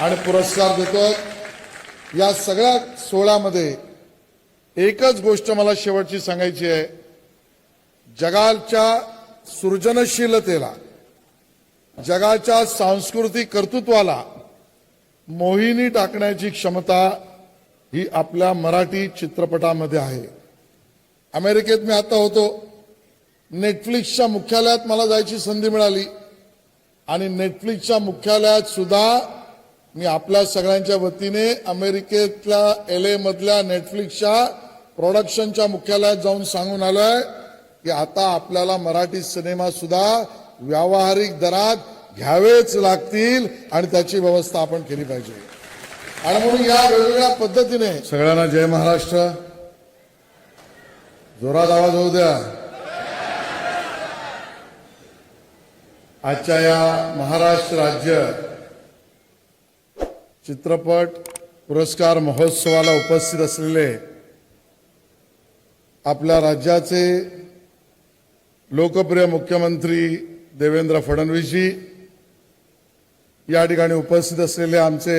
आणि पुरस्कार देतोय. या सगळ्या सोहळ्यामध्ये एकच गोष्ट मला शेवटची सांगायची आहे. जगाच्या सृजनशीलतेला जगाच्या सांस्कृतिक कर्तृत्वाला मोहिनी टाकण्याची क्षमता ही आपल्या मराठी चित्रपटामध्ये आहे. अमेरिकेत मी आता होतो. नेटफ्लिक्सच्या मुख्यालयात मला जायची संधी मिळाली. आणि नेटफ्लिक्सच्या मुख्यालयात सुद्धा मी आपल्या सगळ्यांच्या वतीने अमेरिकेतल्या एल ए मधल्या नेटफ्लिक्सच्या प्रोडक्शनच्या मुख्यालयात जाऊन सांगून आलोय की आता आपल्याला मराठी सिनेमा सुद्धा व्यावहारिक दरात घ्यावेच लागतील आणि त्याची व्यवस्था आपण केली पाहिजे. आणि म्हणून या वेगवेगळ्या पद्धतीने सगळ्यांना जय महाराष्ट्र. जोरात आवाज होऊ द्या. आजच्या या महाराष्ट्र राज्य चित्रपट पुरस्कार महोत्सवाला उपस्थित असलेले आपल्या राज्याचे लोकप्रिय मुख्यमंत्री देवेंद्र फडणवीसजी या ठिकाणी उपस्थित असलेले आमचे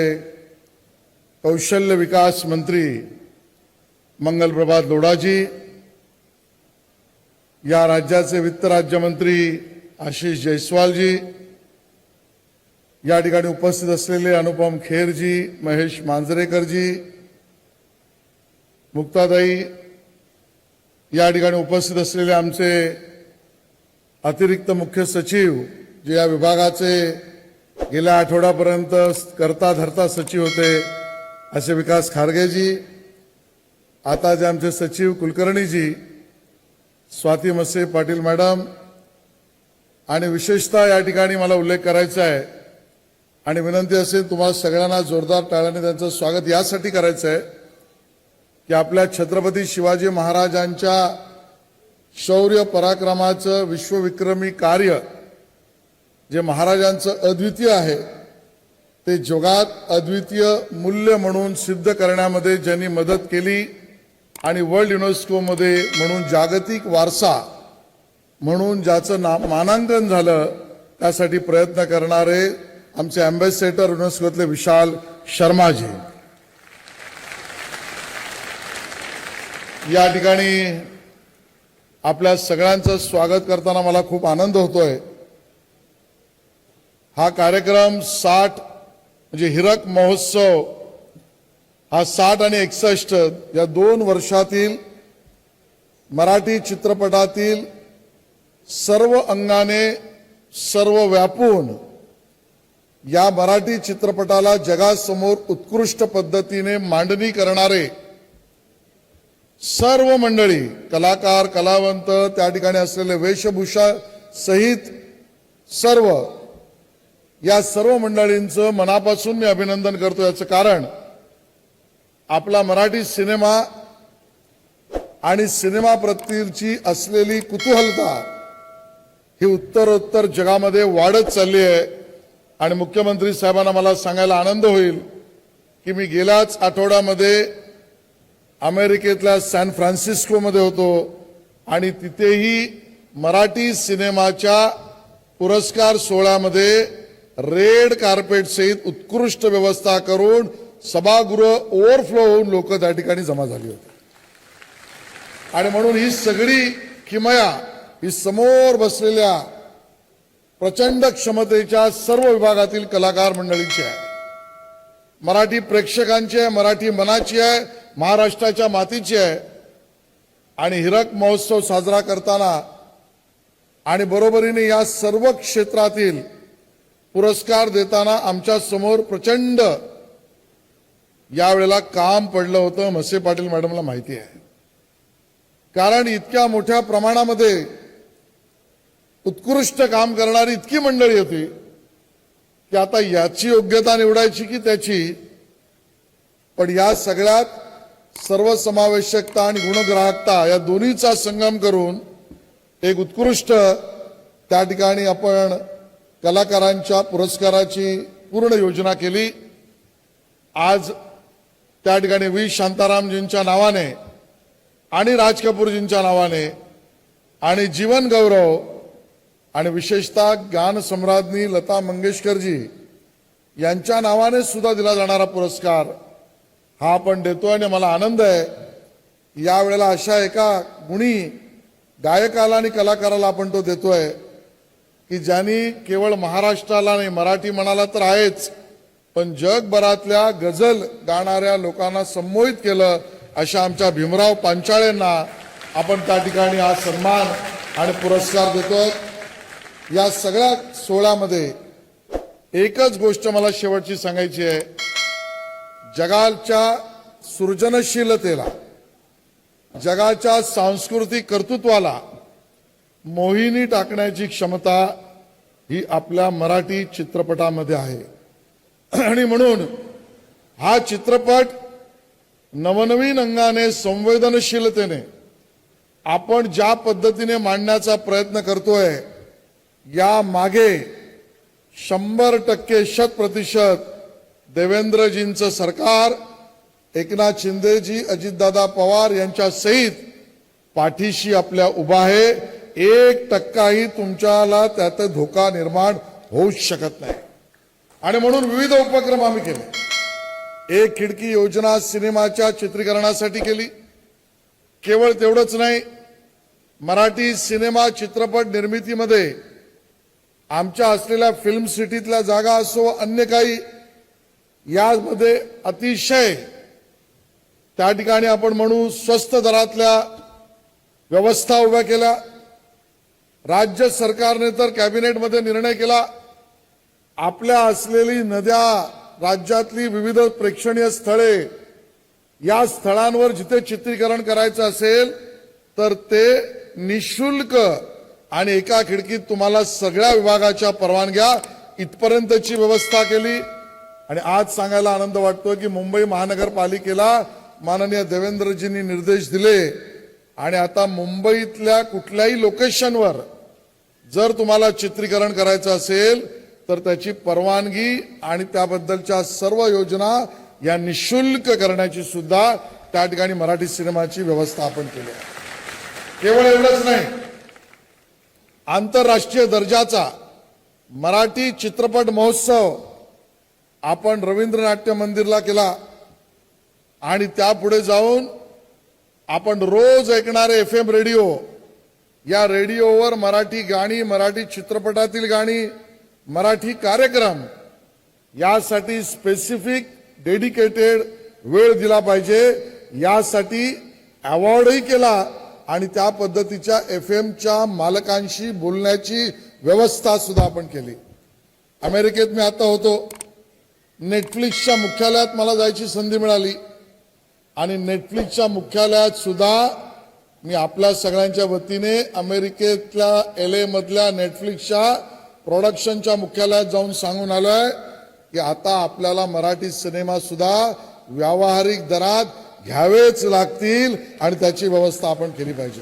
कौशल्य विकास मंत्री मंगलप्रभात लोढाजी या राज्याचे वित्त राज्यमंत्री आशिष जयस्वालजी या ठिकाणी उपस्थित असलेले अनुपम खेरजी महेश मांजरेकरजी मुक्ताताई या ठिकाणी उपस्थित असलेले आमचे अतिरिक्त मुख्य सचिव जे या विभागाचे गेल्या आठवड्यापर्यंत करता धरता सचिव होते असे विकास खारगेजी आता जे आमचे सचिव कुलकर्णीजी स्वाती मसे पाटील मॅडम आणि विशेषतः या ठिकाणी मला उल्लेख करायचा आहे आणि विनंती असेल तुम्हाला सगळ्यांना जोरदार टाळ्याने त्यांचं स्वागत यासाठी करायचं आहे की आपल्या छत्रपती शिवाजी महाराजांच्या शौर्य पराक्रमाचं विश्वविक्रमी कार्य जे महाराजांचं अद्वितीय आहे ते जगात अद्वितीय मूल्य म्हणून सिद्ध करण्यामध्ये ज्यांनी मदत केली आणि वर्ल्ड युनेस्कोमध्ये म्हणून जागतिक वारसा म्हणून ज्याचं ना मानांकन झालं त्यासाठी प्रयत्न करणारे आमचे अँबॅसेडर युनेस्कोतले विशाल शर्माजी. या ठिकाणी आपल्या सगळ्यांचं स्वागत करताना मला खूप आनंद होतोय. हा कार्यक्रम साठ म्हणजे हिरक महोत्सव हा साठ आणि एकसष्ट या दोन वर्षातील मराठी चित्रपटातील सर्व अंगाने सर्व व्यापून या मराठी चित्रपटाला जगासमोर उत्कृष्ट पद्धतीने मांडणी करणारे सर्व मंडळी कलाकार कलावंत त्या ठिकाणी असलेले वेशभूषा सहित सर्व या सर्व मंडळींचं मनापासून मी अभिनंदन करतो. याचं कारण आपला मराठी सिनेमा आणि सिनेमा प्रतीची असलेली कुतूहलता ही उत्तरोत्तर जगामध्ये वाढत चालली आहे. आणि मुख्यमंत्री साहेबांना मला सांगायला आनंद होईल की मी गेल्याच आठवड्यामध्ये अमेरिकेतल्या सॅन फ्रान्सिस्कोमध्ये होतो आणि तिथेही मराठी सिनेमाच्या पुरस्कार सोहळ्यामध्ये रेड कार्पेट सहित उत्कृष्ट व्यवस्था करून सभागृह ओव्हरफ्लो होऊन लोक त्या ठिकाणी जमा झाली होती. आणि म्हणून ही सगळी किमया ही समोर बसलेल्या प्रचंड क्षमतेच्या सर्व विभागातील कलाकार मंडळींची आहे. मराठी प्रेक्षकांची आहे मराठी मनाची आहे महाराष्ट्राच्या मातीची आहे. आणि हिरक महोत्सव साजरा करताना आणि बरोबरीने या सर्व क्षेत्रातील पुरस्कार देताना आमच्यासमोर प्रचंड यावेळेला काम पडलं होतं मसे पाटील मॅडमला माहिती आहे. कारण इतक्या मोठ्या प्रमाणामध्ये उत्कृष्ट काम करणारी इतकी मंडळी होती की आता याची योग्यता निवडायची की त्याची. पण या सगळ्यात सर्वसमावेशकता आणि गुणग्राहकता या दोन्हीचा संगम करून एक उत्कृष्ट त्या ठिकाणी आपण कलाकारांच्या पुरस्काराची पूर्ण योजना केली. आज त्या ठिकाणी व्ही. शांतारामजींच्या नावाने आणि राज कपूरजींच्या नावाने आणि जीवन गौरव आणि विशेषतः गानसम्राज्ञी लता मंगेशकरजी यांच्या नावाने सुद्धा दिला जाणारा पुरस्कार हा आपण देतोय आणि मला आनंद आहे. यावेळेला अशा एका गुणी गायकाला आणि कलाकाराला आपण तो देतोय की ज्यांनी केवळ महाराष्ट्राला नाही मराठी म्हणाला तर आहेच पण जगभरातल्या गझल गाणाऱ्या लोकांना संमोहित केलं अशा आमच्या भीमराव पांचाळेंना आपण त्या ठिकाणी हा सन्मान आणि पुरस्कार देतोय. या सगळ्या सोहळ्यामध्ये एकच गोष्ट मला शेवटची सांगायची आहे. जगाच्या सृजनशीलतेला जगाच्या सांस्कृतिक कर्तृत्वाला मोहिनी टाकण्याची क्षमता ही आपल्या मराठी चित्रपटामध्ये आहे. आणि म्हणून हा चित्रपट नवनवीन अंगाने संवेदनशीलतेने आपण ज्या पद्धतीने मांडण्याचा प्रयत्न करतोय या मागे शंभर टक्के शत प्रतिशत देवेंद्रजींचं सरकार एकनाथ शिंदेजी अजितदादा पवार यांच्या सहित पाठीशी आपल्या उभा आहे. एक टक्काही तुमच्याला त्यात धोका निर्माण होऊच शकत नाही. आणि म्हणून विविध उपक्रम आम्ही केले. एक खिडकी योजना सिनेमाच्या चित्रीकरणासाठी केली. केवळ तेवढंच नाही मराठी सिनेमा चित्रपट निर्मितीमध्ये आमच्या असलेल्या फिल्म सिटीतल्या जागा असो अन्य काही यामध्ये अतिशय त्या ठिकाणी आपण म्हणू स्वस्त दरातल्या व्यवस्था उभ्या केल्या. राज्य सरकारने तर कॅबिनेटमध्ये निर्णय केला. आपल्या असलेली नद्या राज्यातली विविध प्रेक्षणीय स्थळे या स्थळांवर जिथे चित्रीकरण करायचं असेल तर ते निशुल्क आणि एका खिडकीत तुम्हाला सगळ्या विभागाच्या परवानग्या इथपर्यंतची व्यवस्था केली. आणि आज सांगायला आनंद वाटतो की मुंबई महानगरपालिकेला माननीय देवेंद्रजींनी निर्देश दिले. आणि आता मुंबईतल्या कुठल्याही लोकेशनवर जर तुम्हाला चित्रीकरण करायचं असेल तर त्याची परवानगी आणि त्याबद्दलच्या सर्व योजना या निशुल्क करण्याची सुद्धा त्या ठिकाणी मराठी सिनेमाची व्यवस्था आपण केली केवळ एवढंच नाही आंतरराष्ट्रीय दर्जाचा मराठी चित्रपट महोत्सव आपण रवींद्र नाट्य मंदिरला केला. आणि त्यापुढे जाऊन आपण रोज ऐकणारे एफ एम रेडिओ या रेडिओवर मराठी गाणी मराठी चित्रपटातील गाणी मराठी कार्यक्रम यासाठी स्पेसिफिक डेडिकेटेड वेळ दिला पाहिजे. यासाठी अवॉर्डही केला. आणि त्या पद्धतीच्या एफ एमच्या मालकांशी बोलण्याची व्यवस्था सुद्धा आपण केली. अमेरिकेत मी आता होतो. नेटफ्लिक्सच्या मुख्यालयात मला जायची संधी मिळाली. आणि नेटफ्लिक्सच्या मुख्यालयात सुद्धा मी आपल्या सगळ्यांच्या वतीने अमेरिकेतल्या एल मधल्या नेटफ्लिक्सच्या प्रोडक्शनच्या मुख्यालयात जाऊन सांगून आलोय की आता आपल्याला मराठी सिनेमा सुद्धा व्यावहारिक दरात घ्यावेच लागतील आणि त्याची व्यवस्था आपण केली पाहिजे.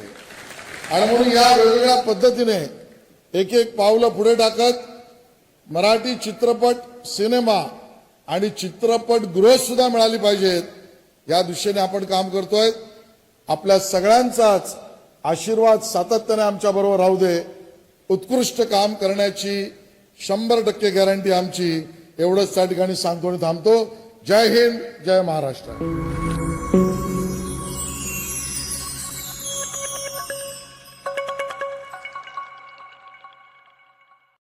आणि म्हणून या वेगवेगळ्या पद्धतीने एक एक पावलं पुढे टाकत मराठी चित्रपट सिनेमा आणि चित्रपट गृह सुद्धा मिळाली पाहिजेत. या दिशेने आपण काम करतोय. आपल्या सगळ्यांचाच आशीर्वाद सातत्याने आमच्या बरोबर राहू दे. उत्कृष्ट काम करण्याची शंभर टक्के गॅरंटी आमची. एवढंच त्या ठिकाणी सांगतो आणि थांबतो. जय हिंद जय महाराष्ट्र.